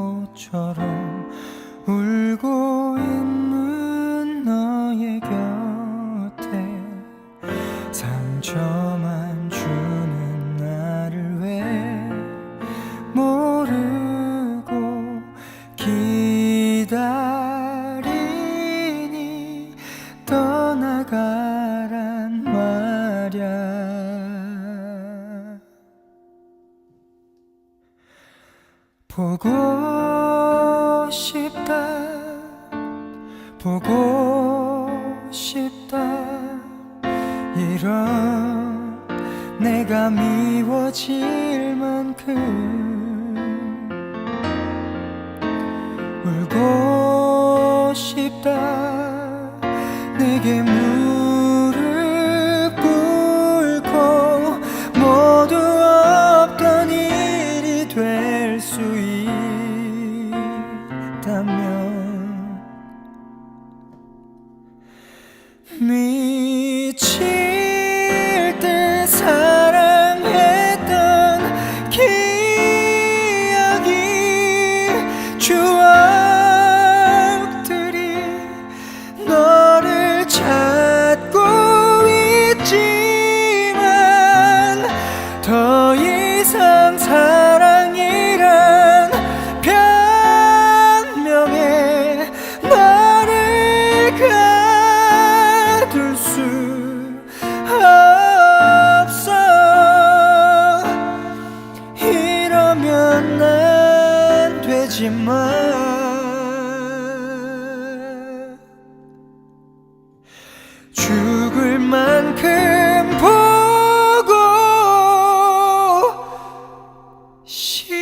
바보처럼 울고 있는 너의 곁에 상처만 주는 나를 왜 모르고 기다리니? 떠나가란 말야 보고 싶다. 보고 싶다. 이런 내가 미워질 만큼 울고 싶다. 내게 무 true. 하지만 죽을 만큼 보고 싶